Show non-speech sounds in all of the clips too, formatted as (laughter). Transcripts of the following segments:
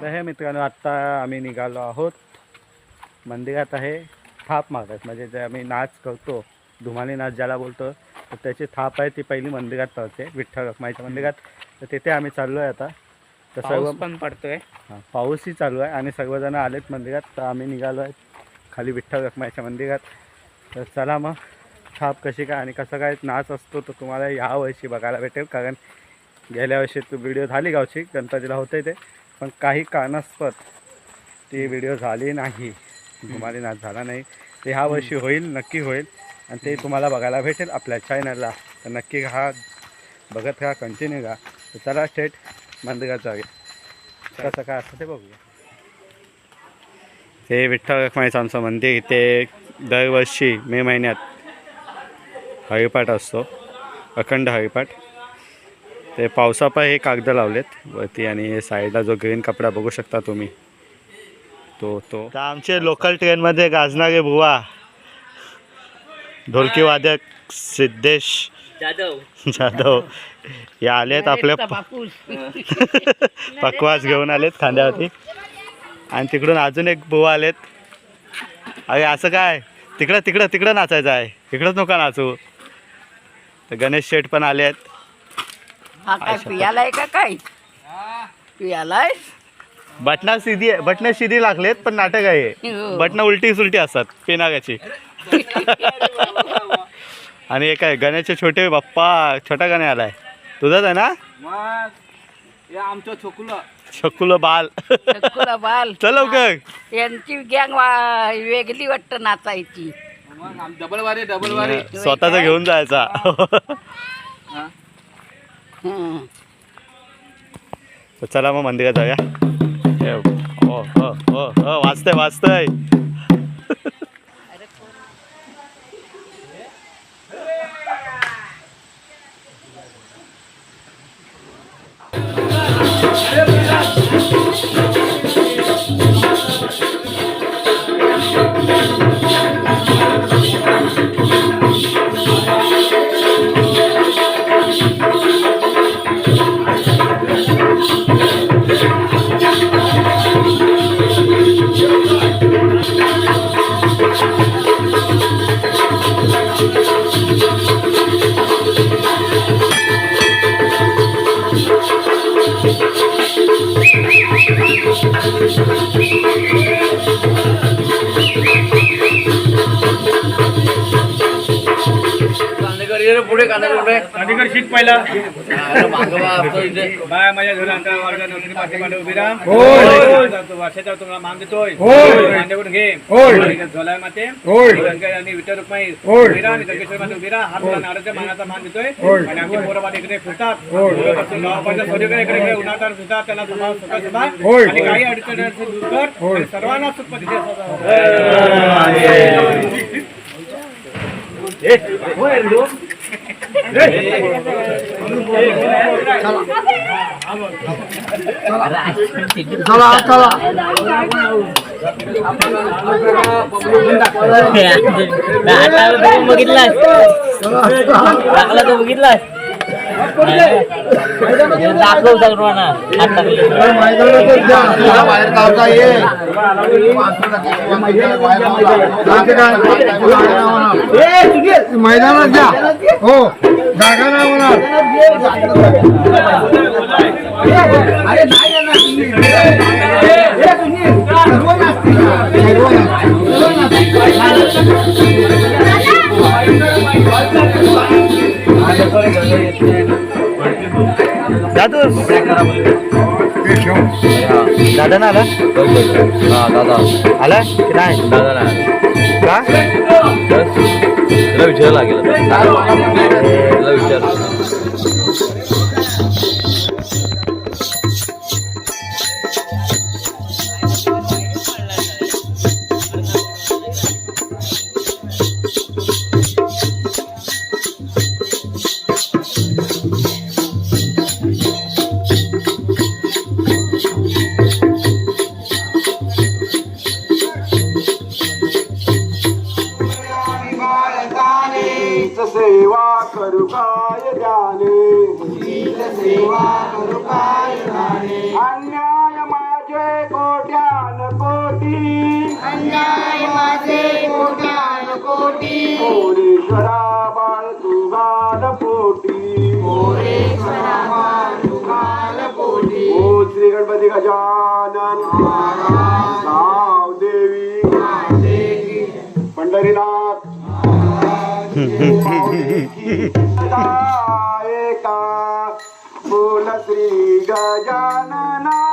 तर हे मित्रांनो आत्ता आम्ही निघालो आहोत. मंदिरात आहे थाप मारतात. म्हणजे जे आम्ही नाच करतो धुमाली नाच ज्याला बोलतो तर त्याची थाप आहे ती पहिली मंदिरात पडते विठ्ठल रखमाईच्या मंदिरात. तर तिथे आम्ही चाललो आहे आता. तर सर्व पण पडतोय. हां पाऊसही चालू आहे आणि सर्वजण आलेत मंदिरात. तर आम्ही निघालो आहे खाली विठ्ठल रखमाईच्या मंदिरात. तर चला मग थाप कशी काय आणि कसं काय नाच असतो तो तुम्हाला या वर्षी बघायला भेटेल. कारण गेल्या वर्षी तो व्हिडिओ झाली गावची गणपतीला होते ते. पण काही कारणास्पद ती व्हिडिओ झाली नाही. धुमाली नाच झाला नाही. ते ह्या वर्षी होईल नक्की होईल. आणि ते तुम्हाला बघायला भेटेल आपल्या चॅनलला तर नक्की हा बघत राहा कंटिन्यू राहा तर चला थेट मंदिरात जाऊया. कसं काय असतं ते बघूया. हे विठ्ठल रखमाईचं आमचं मंदिर इथे दरवर्षी मे महिन्यात हरिपाठ असतो. अखंड हरिपाठ. ते पावसापा हे कागद लावलेत. वरती आणि हे साईडला जो ग्रीन कपडा बघू शकता तुम्ही. तो तो. तर आमचे लोकल ट्रेनमध्ये गाजणारे बुवा. ढोलकी वादक सिद्धेश. जाधव. जाधव. हे आलेत आपल्या (laughs) पकवास घेऊन आलेत खांद्यावरती. आणि तिकडून अजून एक बुवा आलेत. अरे असं काय? तिकडं तिकडं तिकडं नाचायचं आहे. इकडंच नका नाचू. तर गणेश शेठ पण आले आहेत हा काय पियालाय का काय? पियालाय बटना सिधी बटणं सिधी लागलेत पण नाटक आहे. हो. बटणं उलटी सुलटी असतात पेनागाची. आणि एक आहे गणेशचे छोटे बाप्पा छोटा गणे आलाय. तुझाच आहे ना? मग हे आमचं छोकुलं. शकुल बाल. चक्कुला बाल. चल लवकर. यांची गँग वेगळी वाटतं नाचायची. मग आम डबल वारे डबल वारे. स्वतःचा घेऊन जायचा. हा. तर चला मग मंदिरात जाऊया. हो हो हो हो वाचतंय वाचतंय रे पुढे अधिकार शिक पहिला. बाय माझ्या घरी अंतर वर्गा नोकरी पाठीमागे उभी राहा होय. जातो, वर्षाचा तुला मान देतोय. होय. कांद्याकडून घे. झोलाय माते. आणि विठ्ठल रुक्माई. उभी राहा आणि गंगेश्वर माते उभी राहा हा तुला नारळाच्या मानाचा मान देतोय. आणि आमची पोरं बाळ इकडे फिरतात. सगळीकडे इकडे इकडे उन्हातार फिरतात. त्यांना तुम्हाला होय. आणि काही अडचणी दूर कर. सर्वांना सुख तिथे चला चला बघितलास टाकला तो बघितलास दाखव सर्वांना बाहेर गावचा ये मैदानात जा. हो. जागा नाही होणार. दादू दादा ना आला? दादा. आला की नाही? दादा नाही का? तुला विचारायला लागेल तुला विचार. मोरेश्वरा बाळ तुगाल पोटी ओ श्री गणपती गजानन नाव देवी। पंढरीनाथ। (laughs) एका बोल श्री गजाननाथा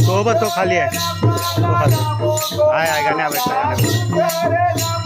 सोबत तो खाली आहे. तो खाली. आहे आहे गाण्या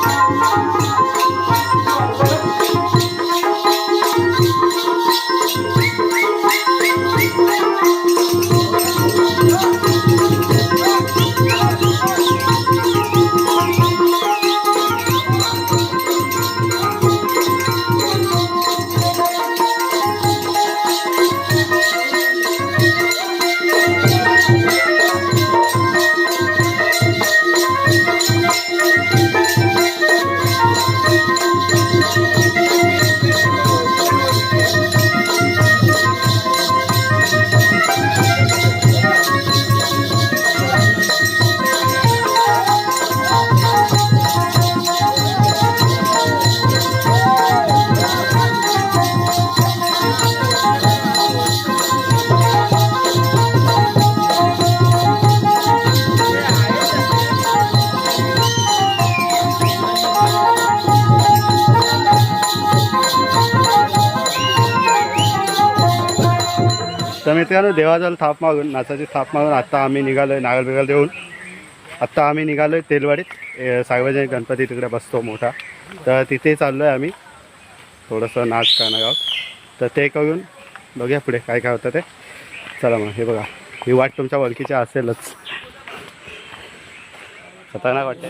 Thank you. तर मित्रांनो देवाजवळ थाप मागून नाचाची थाप मागून आत्ता आम्ही निघालो आहे नागल देऊन. आत्ता आम्ही निघालो आहे तेलवाडीत सार्वजनिक गणपती तिकडे बसतो मोठा. तर तिथे चाललो आहे आम्ही. थोडंसं नाच गाव तर ते करून बघूया पुढे काय काय होतं ते. चला मग हे बघा. ही वाट तुमच्या ओळखीची असेलच. खतरनाक वाटते